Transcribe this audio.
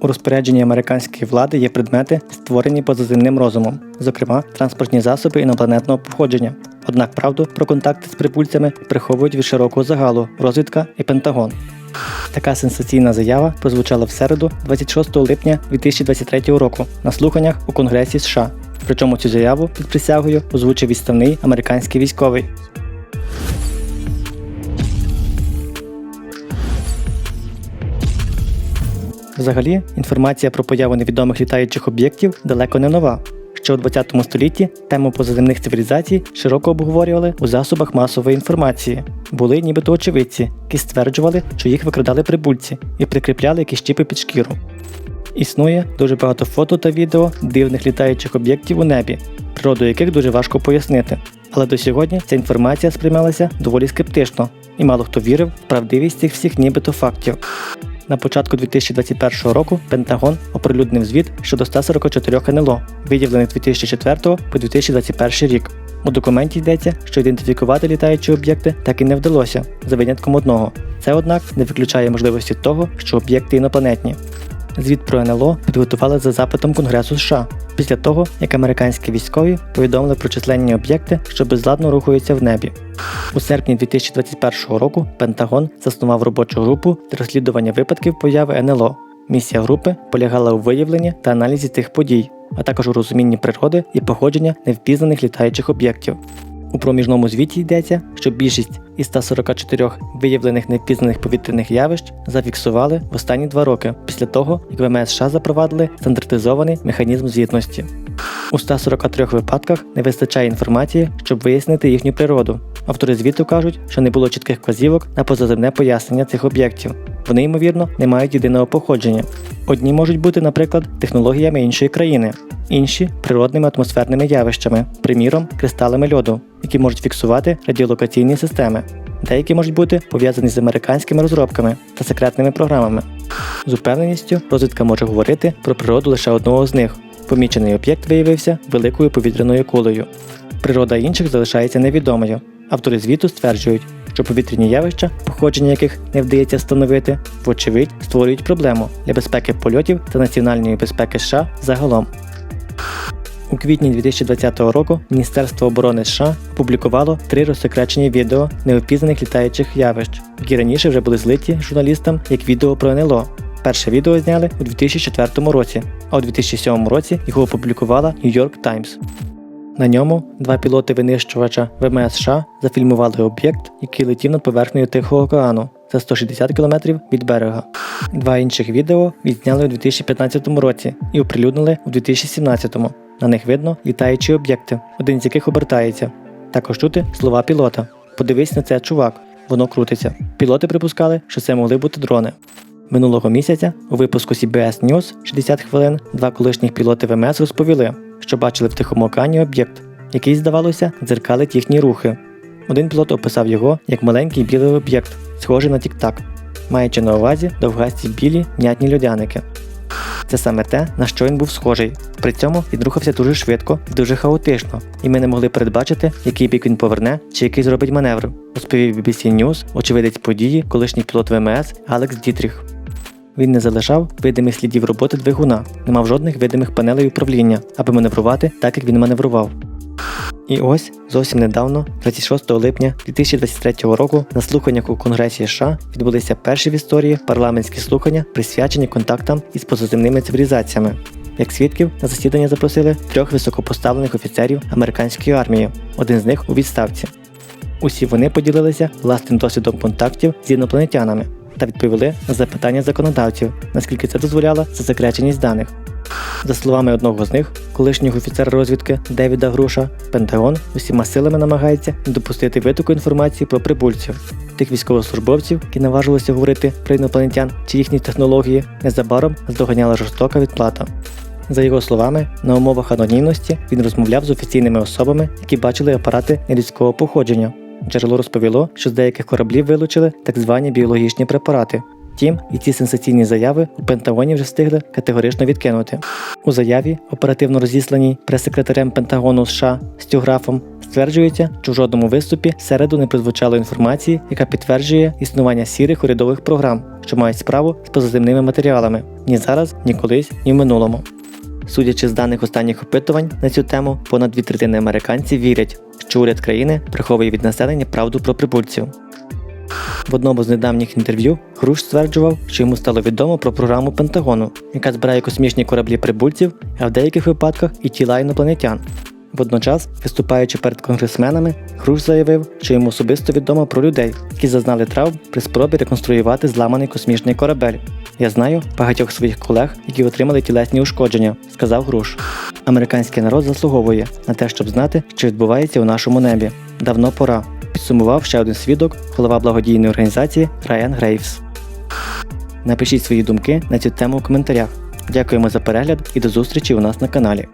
У розпорядженні американської влади є предмети, створені позаземним розумом, зокрема транспортні засоби інопланетного походження. Однак правду про контакти з прибульцями приховують від широкого загалу розвідка і Пентагон. Така сенсаційна заява прозвучала в середу, 26 липня 2023 року на слуханнях у Конгресі США. Причому цю заяву під присягою озвучив відставний американський військовий. Взагалі, інформація про появу невідомих літаючих об'єктів далеко не нова. Ще у 20 столітті тему позаземних цивілізацій широко обговорювали у засобах масової інформації. Були нібито очевидці, які стверджували, що їх викрадали прибульці і прикріпляли якісь чіпи під шкіру. Існує дуже багато фото та відео дивних літаючих об'єктів у небі, природу яких дуже важко пояснити. Але до сьогодні ця інформація сприймалася доволі скептично, і мало хто вірив в правдивість цих всіх нібито фактів. На початку 2021 року Пентагон оприлюднив звіт щодо 144 НЛО, виділених 2004 по 2021 рік. У документі йдеться, що ідентифікувати літаючі об'єкти так і не вдалося, за винятком одного. Це, однак, не виключає можливості того, що об'єкти інопланетні. Звіт про НЛО підготували за запитом Конгресу США після того, як американські військові повідомили про численні об'єкти, що безладно рухаються в небі. У серпні 2021 року Пентагон заснував робочу групу для розслідування випадків появи НЛО. Місія групи полягала у виявленні та аналізі цих подій, а також у розумінні природи і походження невпізнаних літаючих об'єктів. У проміжному звіті йдеться, що більшість із 144 виявлених невпізнаних повітряних явищ зафіксували в останні два роки після того, як ВМС США запровадили стандартизований механізм звітності. У 143 випадках не вистачає інформації, щоб вияснити їхню природу. Автори звіту кажуть, що не було чітких вказівок на позаземне пояснення цих об'єктів. Вони, ймовірно, не мають єдиного походження. Одні можуть бути, наприклад, технологіями іншої країни, інші природними атмосферними явищами, приміром, кристалами льоду, які можуть фіксувати радіолокаційні системи. Деякі можуть бути пов'язані з американськими розробками та секретними програмами. З упевненістю розвідка може говорити про природу лише одного з них. Помічений об'єкт виявився великою повітряною кулею. Природа інших залишається невідомою. Автори звіту стверджують, що повітряні явища, походження яких не вдається встановити, вочевидь створюють проблему для безпеки польотів та національної безпеки США загалом. У квітні 2020 року Міністерство оборони США опублікувало три розсекречені відео неопізнаних літаючих явищ, які раніше вже були злиті журналістам як відео про НЛО. Перше відео зняли у 2004 році, а у 2007 році його опублікувала New York Times. На ньому два пілоти винищувача ВМС США зафільмували об'єкт, який летів над поверхнею Тихого океану за 160 км від берега. Два інших відео відзняли у 2015 році і оприлюднили у 2017. На них видно літаючі об'єкти, один з яких обертається. Також чути слова пілота. Подивись на це, чувак, воно крутиться. Пілоти припускали, що це могли бути дрони. Минулого місяця у випуску CBS News 60 хвилин два колишніх пілоти ВМС розповіли, що бачили в Тихому океані об'єкт, який, здавалося, дзеркалить їхні рухи. Один пілот описав його як маленький білий об'єкт, схожий на тік-так, маючи на увазі довгасті білі м'ятні льодяники. Це саме те, на що він був схожий. При цьому він рухався дуже швидко і дуже хаотично, і ми не могли передбачити, який бік він поверне чи який зробить маневр, розповів BBC News очевидець події, колишній пілот ВМС Алекс Дітріх. Він не залишав видимих слідів роботи двигуна, не мав жодних видимих панелей управління, аби маневрувати так, як він маневрував. І ось зовсім недавно, 26 липня 2023 року, на слуханнях у Конгресі США відбулися перші в історії парламентські слухання, присвячені контактам із позаземними цивілізаціями. Як свідків на засідання запросили трьох високопоставлених офіцерів американської армії, один з них у відставці. Усі вони поділилися власним досвідом контактів з інопланетянами та відповіли на запитання законодавців, наскільки це дозволяла засекреченість даних. За словами одного з них, колишнього офіцера розвідки Девіда Груша, Пентагон усіма силами намагається не допустити витоку інформації про прибульців. Тих військовослужбовців, які наважилися говорити про інопланетян чи їхні технології, незабаром здоганяла жорстока відплата. За його словами, на умовах анонімності він розмовляв з офіційними особами, які бачили апарати нелюдського походження. Джерело розповіло, що з деяких кораблів вилучили так звані біологічні препарати. Втім, і ці сенсаційні заяви у Пентагоні вже встигли категорично відкинути. У заяві, оперативно розісланій прес-секретарем Пентагону США Стю Графом, Стверджується, що в жодному виступі середу не прозвучало інформації, яка підтверджує існування сірих урядових програм, що мають справу з позитивними матеріалами ні зараз, ні колись, ні в минулому. Судячи з даних останніх опитувань на цю тему, понад дві третини американців вірять, що уряд країни приховує від населення правду про прибульців. В одному з недавніх інтерв'ю Хрущ стверджував, що йому стало відомо про програму Пентагону, яка збирає космічні кораблі прибульців, а в деяких випадках і тіла інопланетян. Водночас, виступаючи перед конгресменами, Хрущ заявив, що йому особисто відомо про людей, які зазнали травм при спробі реконструювати зламаний космічний корабель. Я знаю багатьох своїх колег, які отримали тілесні ушкодження, сказав Груш. Американський народ заслуговує на те, щоб знати, що відбувається у нашому небі. Давно пора. Підсумував ще один свідок, голова благодійної організації Райан Грейвс. Напишіть свої думки на цю тему в коментарях. Дякуємо за перегляд і до зустрічі у нас на каналі.